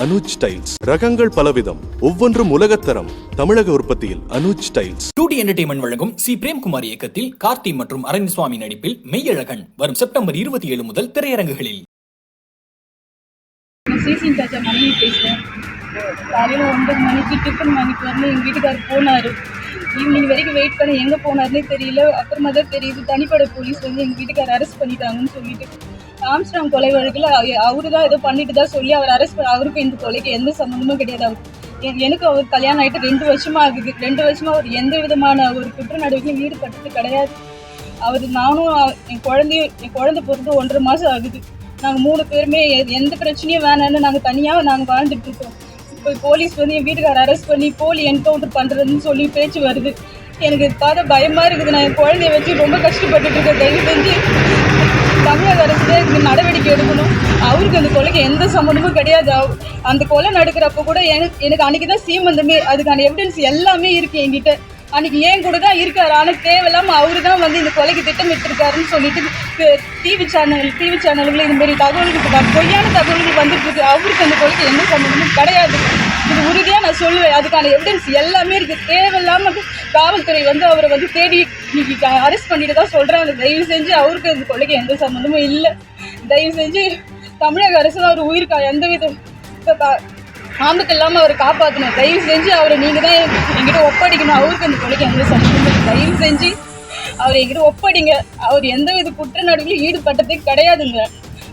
Anuj tiles. ரகங்கள் பலவிதம். ஒவ்வொன்றும் உலகத்தரம் தமிழக உற்பத்தியில் Anuj tiles. Two D entertainment வழங்கும் சி. பிரேம்குமார் இயக்கத்தில் கார்த்தி மற்றும் அரவிந்த் நடிப்பில் மெய்யழகன் வரும் செப்டம்பர் இருபத்தி ஏழு முதல் திரையரங்குகளில். காலையில் ஒன்பது மணிக்கு டிஃபன் வாங்கிட்டு வந்து எங்கள் வீட்டுக்காரர் போனார். ஈவினிங் வரைக்கும் வெயிட் பண்ணி எங்கே போனார்னே தெரியல. அப்புறமா தான் தெரியுது தனிப்படை போலீஸ் வந்து எங்கள் வீட்டுக்காரர் அரெஸ்ட் பண்ணிட்டாங்கன்னு சொல்லிட்டு. ஆம்ஸ்டாங் கொலை வழக்கில் அவரு தான் ஏதோ பண்ணிட்டு தான் சொல்லி அவர் அரெஸ்ட் பண்ண அவருக்கும் இந்த கொலைக்கு எந்த சம்மந்தமும் கிடையாது. அவர் எனக்கு அவர் கல்யாணம் ஆகிட்டு ரெண்டு வருஷமா ஆகுது. ரெண்டு வருஷமா அவர் எந்த விதமான ஒரு குற்ற நடவடிக்கையும் ஈடுபட்டது கிடையாது. அவர் நானும் என் குழந்தையும் என் குழந்தை பிறந்து ஒன்றரை மாதம் ஆகுது. நாங்கள் மூணு பேருமே எந்த பிரச்சனையும் வேணாம்னு நாங்கள் தனியாக நாங்கள் வாழ்ந்துட்டு இருக்கோம். இப்போ போலீஸ் வந்து என் வீட்டுக்காரர் அரெஸ்ட் பண்ணி போலி என்கவுண்டர் பண்ணுறதுன்னு சொல்லி பேச்சு வருது. எனக்கு இது பார்த்தா பயமாக இருக்குது. நான் என் குழந்தைய வச்சு ரொம்ப கஷ்டப்பட்டுட்டு இருக்கேன். தயவு செஞ்சு தமிழக அரசு இதுக்கு நடவடிக்கை எடுக்கணும். அவருக்கு அந்த கொலைக்கு எந்த சம்மந்தமும் கிடையாது. அந்த கொலை நடக்கிறப்ப கூட எனக்கு எனக்கு அன்றைக்கி தான் சீமந்தமே அதுக்கான எவிடன்ஸ் எல்லாமே இருக்கு என்கிட்ட. அன்னைக்கு ஏன் கூட தான் இருக்கார். ஆனால் தேவையில்லாமல் அவரு தான் வந்து இந்த கொலைக்கு திட்டமிட்டிருக்காருன்னு சொல்லிட்டு டிவி சேனல் டிவி சேனல்களில் இந்த மாதிரி தகவல்கள் பொய்யான தகவல்கள் வந்துட்டு இருக்கு. அவருக்கு அந்த கொலைக்கு எந்த சம்மந்தமும் கிடையாது. இது உறுதியாக நான் சொல்லுவேன். அதுக்கான எவிடன்ஸ் எல்லாமே இருக்கு. தேவையில்லாமல் காவல்துறை வந்து அவரை வந்து தேடி இன்னைக்கு அரெஸ்ட் பண்ணிட்டு தான் சொல்றாங்க. தயவு செஞ்சு அவருக்கு இந்த கொலைக்கு எந்த சம்மந்தமும் இல்லை. தயவு செஞ்சு தமிழக அரசு அவர் உயிருக்கு எந்த வித ஆபத்து இல்லாமல் அவரை காப்பாற்றணும் தயவு செஞ்சு அவரை நீங்கள் தான் என்கிட்ட ஒப்படைக்கணும். அவருக்கு அந்த கொலைக்கு எந்த சம்மந்தம் தயவு செஞ்சு அவர் என்கிட்ட ஒப்படைங்க. அவர் எந்த வித குற்ற நடவடிக்கையும் ஈடுபட்டதே கிடையாதுங்க.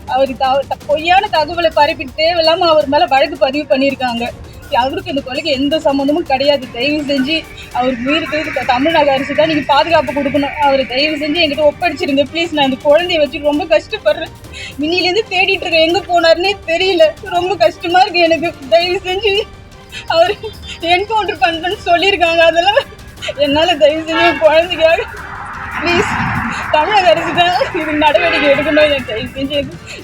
அவர் த- பொய்யான தகவலை பரப்பிட்டு தேவையில்லாமல் அவர் மேலே வழக்கு பதிவு பண்ணியிருக்காங்க. அவருக்கு இந்த கொலைக்கு எந்த சம்மந்தமும் கிடையாது. தயவு செஞ்சு அவருக்கு உயிருக்கு த- தமிழ்நாடு அரசு தான் நீங்கள் பாதுகாப்பு கொடுக்கணும். அவர் தயவு செஞ்சு என்கிட்ட ஒப்படைச்சிருங்க. ப்ளீஸ் நான் இந்த குழந்தைய வச்சு ரொம்ப கஷ்டப்படுறேன். மினிலேருந்து தேடிட்டு இருக்கேன். எங்கே போனாருன்னே தெரியல. ரொம்ப கஷ்டமாக இருக்கு எனக்கு. தயவு செஞ்சு அவர் என்கவுண்டர் பண்ணுறேன்னு சொல்லியிருக்காங்க. அதெல்லாம் என்னால் தயவு செஞ்சு குழந்தைக்காக. ப்ளீஸ் தமிழக அரசு தான் இது நடவடிக்கை எடுக்கணும் எனக்கு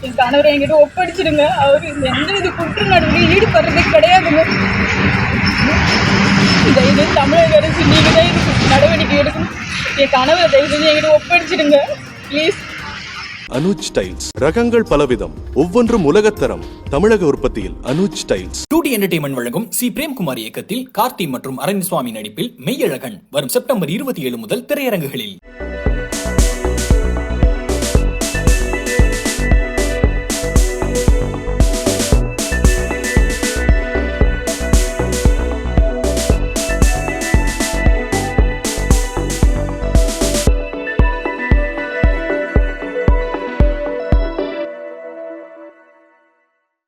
என் கணவரை என்கிட்ட ஒப்படைச்சிடுங்க. அவர் எந்த வித குற்ற நடவடிக்கை? ஈடுபடுறதே கிடையாதுங்க. தயவு தமிழக அரசு நீங்கள் தான் இதுக்கு நடவடிக்கை எடுக்கணும். என் கணவரை தயவு செஞ்சு என்கிட்ட ஒப்படைச்சிடுங்க. ப்ளீஸ் அனுஜ் டைல்ஸ் ரகங்கள் பலவிதம். ஒவ்வொன்றும் உலகத்தரம். தமிழக உற்பத்தியில் Anuj tiles two D entertainment வழங்கும் சி. பிரேம்குமார் இயக்கத்தில் கார்த்தி மற்றும் அரவிந்த் நடிப்பில் மெய்யழகன் வரும் செப்டம்பர் இருபத்தி ஏழு முதல் திரையரங்குகளில்.